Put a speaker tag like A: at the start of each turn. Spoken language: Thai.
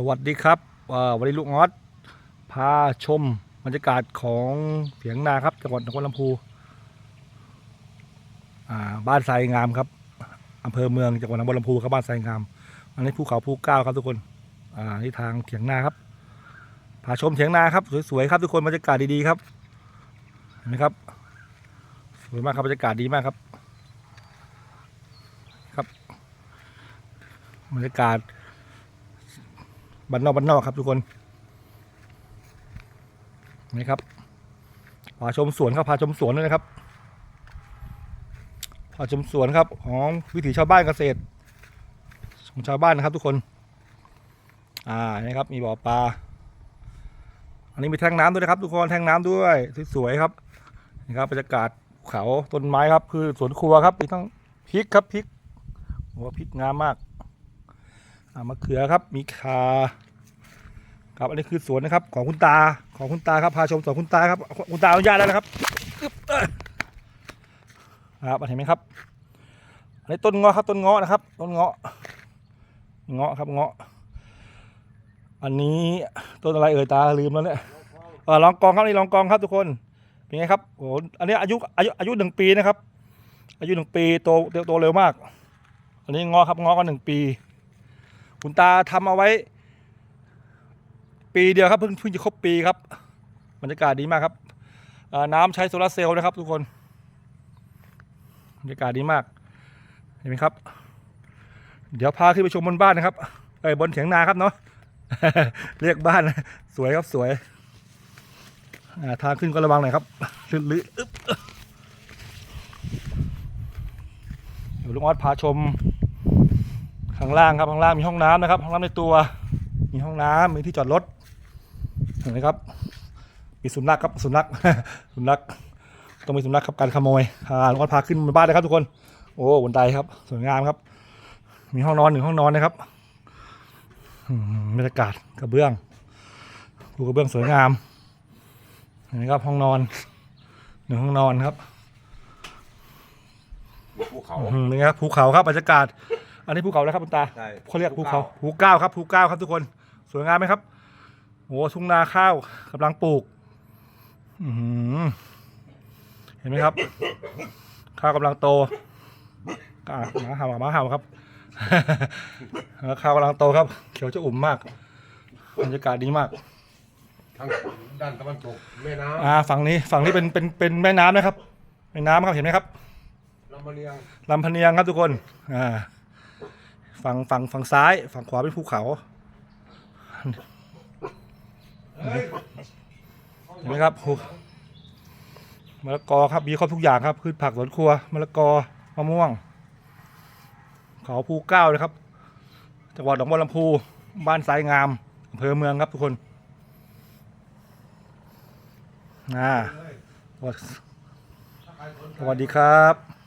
A: สวัสดีครับวันนี้ลูกงอดพาชมบรรยากาศของเถียงนาครับจังหวัดนครลำพูบ้านทรายงามครับอำเภอเมืองจังหวัดนครลำพูครับบ้านทรายงาม อันนี้ภูเขาภูเก้าครับทุกคนอ่านี่ทางเถียงนาครับพาชมเถียงนาครับสวยๆครับทุกคนบรรยากาศดีๆครับเห็นไหมครับสวยมากครับบรรยากาศดีมากครับ ครับบรรยากาศ บ้านนอกบ้านนอกครับทุกคนนี่ครับพาชมสวนครับพาชมสวนด้วยนะครับพาชมสวนครับของวิถีชาวบ้านเกษตรของชาวบ้านนะครับ ทุกคน อ่านี่ครับมีบ่อปลาอันนี้มีแท่งน้ำด้วยนะครับ ทุกคนแท่งน้ำด้วยสวยๆครับนี่ครับบรรยากาศเขาต้นไม้ครับ คือสวนครัวครับมีทั้งพริกครับพริกโอ้พริกงามมาก มะเขือครับมีคาครับอันนี้คือสวนนะครับของคุณตาของคุณตาครับพาชมสวนคุณตาครับคุณตาอนุญาตแล้วนะครับเอ้ยครับเห็นไหมครับอันนี้ต้นเงาะครับต้นเงาะนะครับ ต้นเงาะเงาะครับเงาะ อันนี้ต้นอะไรเอ่ยตาลืมแล้วเนี่ยเออลองกองครับนี่ลองกองครับทุกคนเป็นไงครับโอ้โหอันนี้อายุอายุอายุหนึ่งปีนะครับ อายุหนึ่งปีโตโตเร็วมาก อันนี้เงาะครับเงาะก็หนึ่งปี คุณตาทำเอาไว้ ปีเดียวครับเพิ่งเพิ่งจะครบปีครับบรรยากาศดีมากครับน้ำใช้โซลาร์เซลล์นะครับ ทุกคนบรรยากาศดีมากเห็นไหมครับ เดี๋ยวพาขึ้นไปชมบนบ้านนะครับเอ้ยบนเถียงนาครับเนาะเรียกบ้านสวยครับสวยทางขึ้นก็ระวังหน่อยครับลื่นๆอึ๊บเดี๋ยวลุงออสพาชม ข้างล่างครับข้างล่างมีห้องน้ำนะครับ ห้องน้ำในตัว มีห้องน้ำมีที่จอดรถเห็นไหมครับมีสุนัขครับสุนัขสุนัขต้องมีสุนัขครับการขโมยอ่าลุงออสพาขึ้นบนบ้านเลยครับทุกคนโอ้บนไดครับ สวยงามครับ มีห้องนอนหนึ่งห้องนอนนะครับอืมบรรยากาศกระเบื้องปูกระเบื้องสวยงามเห็นไหมครับห้องนอนหนึ่งห้องนอนครับ
B: ภูเขา
A: อืมเป็นไงครับภูเขาครับบรรยากาศ อันนี้ภูเขาแล้วครับคุณตา
B: ใช่
A: เขาเรียกภูเขาภูเก้าครับภูเก้าครับทุกคน สวยงามไหมครับโอ้ทุ่งนาข้าวกำลังปลูกอือหือเห็นไหมครับ ข้าวกำลังโตอะหมาเห่าหมาเห่าครับข้าวกำลังโตครับ เขียวจะอุ่มมากบรรยากาศดีมาก
B: ทางด้านตะวันตกแม่น้
A: อ่าฝั่งนี้ฝั่งนี้เป็นเป็นเป็นแม่น้ำนะครับแม่น้ำครับเห็นไหมครับำ
B: ลำมะเลียง
A: ลำพะเนียงครับทุกคนอ่า ฝั่งฝั่งฝั่งซ้าย ฝั่งขวาเป็นภูเขาเห็นไหมครับภูมะละกอครับมีครบทุกอย่างครับพืชผักสวนครัวมะละกอมะม่วง เขาภูเก้านะครับจังหวัดหนองบัวลำพูบ้านสายงามอำเภอเมืองครับทุกคนอ่าสวัสดีครับ